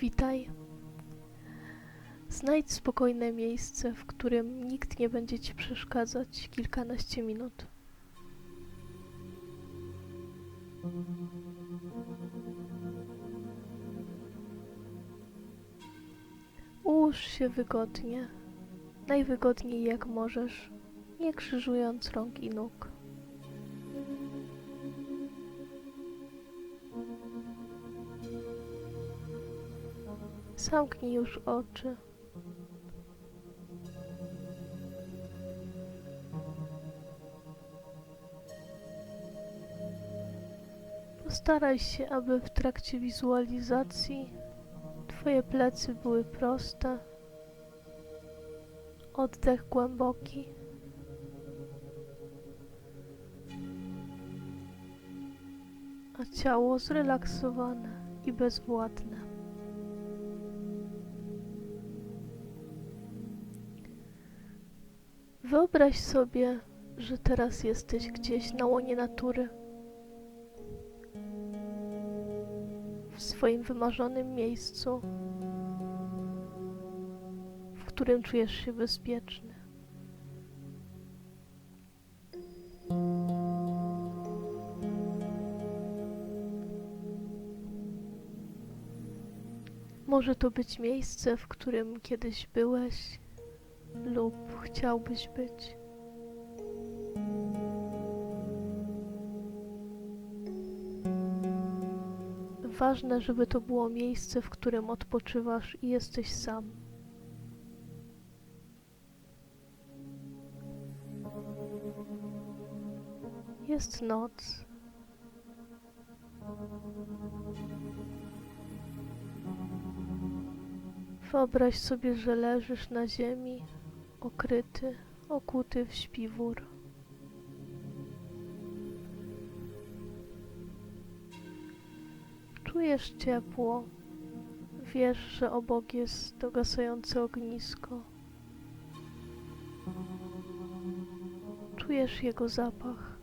Witaj. Znajdź spokojne miejsce, w którym nikt nie będzie ci przeszkadzać kilkanaście minut. Ułóż się wygodnie, najwygodniej jak możesz, nie krzyżując rąk i nóg. Zamknij już oczy. Postaraj się, aby w trakcie wizualizacji Twoje plecy były proste. Oddech głęboki. A ciało zrelaksowane i bezwładne. Wyobraź sobie, że teraz jesteś gdzieś na łonie natury. W swoim wymarzonym miejscu, w którym czujesz się bezpieczny. Może to być miejsce, w którym kiedyś byłeś lub chciałbyś być. Ważne, żeby to było miejsce, w którym odpoczywasz i jesteś sam. Jest noc. Wyobraź sobie, że leżysz na ziemi, okryty, okuty w śpiwór. Czujesz ciepło, wiesz, że obok jest dogasające ognisko. Czujesz jego zapach.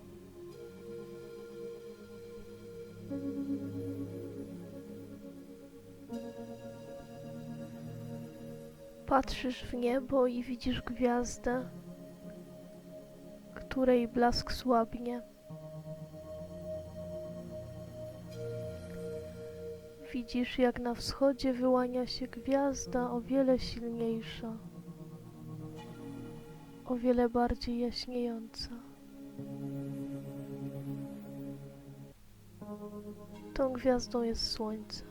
Patrzysz w niebo i widzisz gwiazdę, której blask słabnie. Widzisz, jak na wschodzie wyłania się gwiazda o wiele silniejsza, o wiele bardziej jaśniejąca. Tą gwiazdą jest słońce.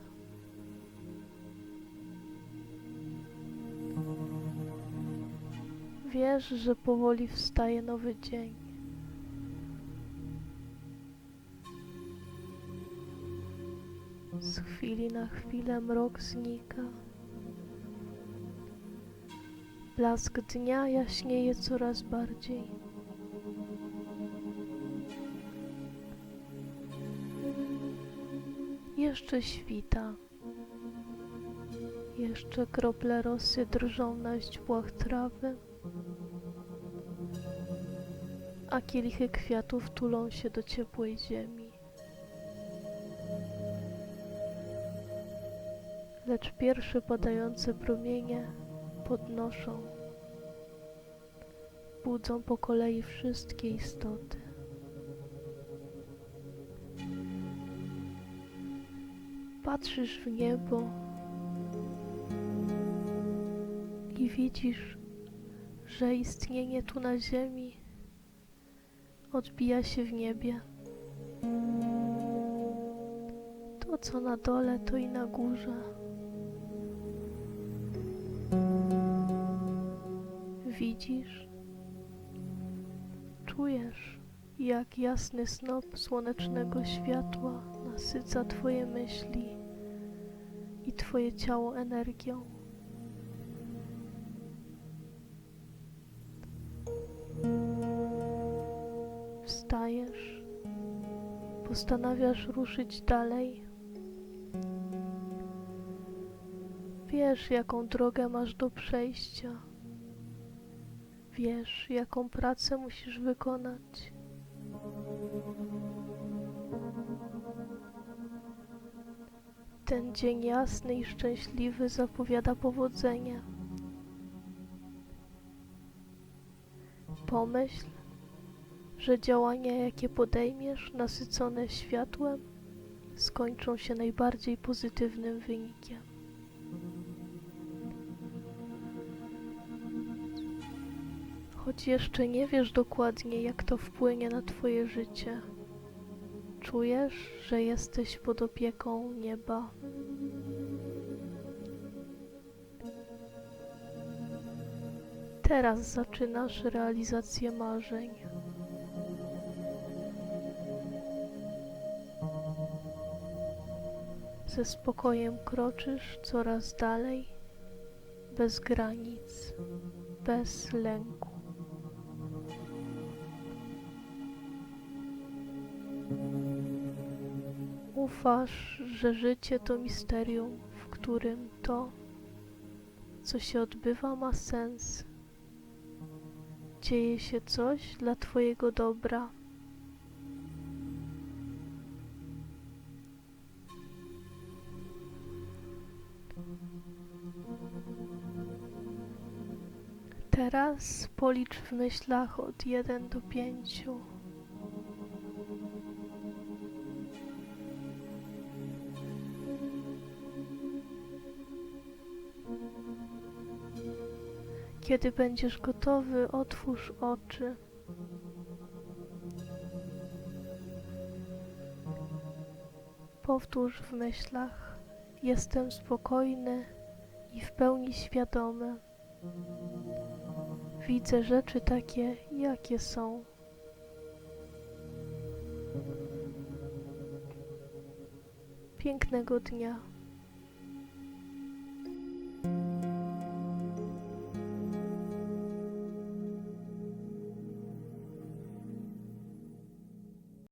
Wiesz, że powoli wstaje nowy dzień. Z chwili na chwilę mrok znika. Blask dnia jaśnieje coraz bardziej. Jeszcze świta. Jeszcze krople rosy drżą na źdźbłach trawy, a kielichy kwiatów tulą się do ciepłej ziemi. Lecz pierwsze padające promienie podnoszą, budzą po kolei wszystkie istoty. Patrzysz w niebo i widzisz, że istnienie tu na ziemi odbija się w niebie. To, co na dole, to i na górze. Widzisz, czujesz, jak jasny snop słonecznego światła nasyca Twoje myśli i Twoje ciało energią. uznajesz, postanawiasz ruszyć dalej. Wiesz, jaką drogę masz do przejścia. Wiesz, jaką pracę musisz wykonać. Ten dzień jasny i szczęśliwy zapowiada powodzenie. Pomyśl, że działania, jakie podejmiesz, nasycone światłem, skończą się najbardziej pozytywnym wynikiem. Choć jeszcze nie wiesz dokładnie, jak to wpłynie na Twoje życie, czujesz, że jesteś pod opieką nieba. Teraz zaczynasz realizację marzeń. Ze spokojem kroczysz coraz dalej, bez granic, bez lęku. Ufasz, że życie to misterium, w którym to, co się odbywa, ma sens. Dzieje się coś dla Twojego dobra. Teraz policz w myślach od 1 do 5. Kiedy będziesz gotowy, otwórz oczy. Powtórz w myślach: Jestem spokojny i w pełni świadomy. Widzę rzeczy takie, jakie są. Pięknego dnia.